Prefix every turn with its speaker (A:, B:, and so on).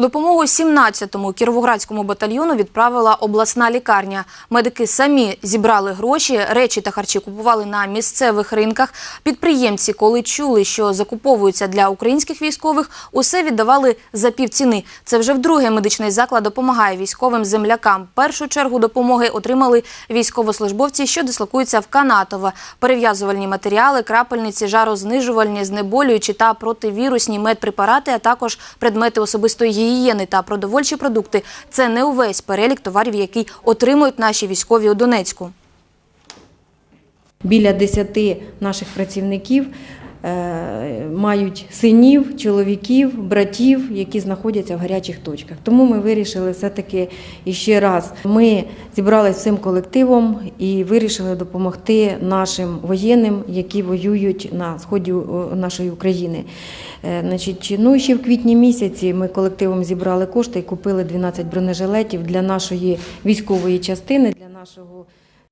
A: Допомогу 17-му кіровоградському батальйону відправила обласна лікарня. Медики самі зібрали гроші, речі та харчі купували на місцевих ринках. Підприємці, коли чули, що закуповуються для українських військових, усе віддавали за півціни. Це вже вдруге медичний заклад допомагає військовим землякам. Першу чергу допомоги отримали військовослужбовці, що дислокуються в Канатове. Перев'язувальні матеріали, крапельниці, жарознижувальні, знеболюючі та противірусні медпрепарати, а також предмети особистої гігієни та продовольчі продукти. Це не увесь перелік товарів, який отримують наші військові у Донецьку.
B: Біля 10 наших працівників е, мають синів, чоловіків, братів, які знаходяться в гарячих точках. Тому ми вирішили все-таки іще раз. Ми зібралися всім колективом і вирішили допомогти нашим воєнним, які воюють на сході нашої України. Е, Значить, ну ще в квітні місяці ми колективом зібрали кошти і купили 12 бронежилетів для нашої військової частини, для нашого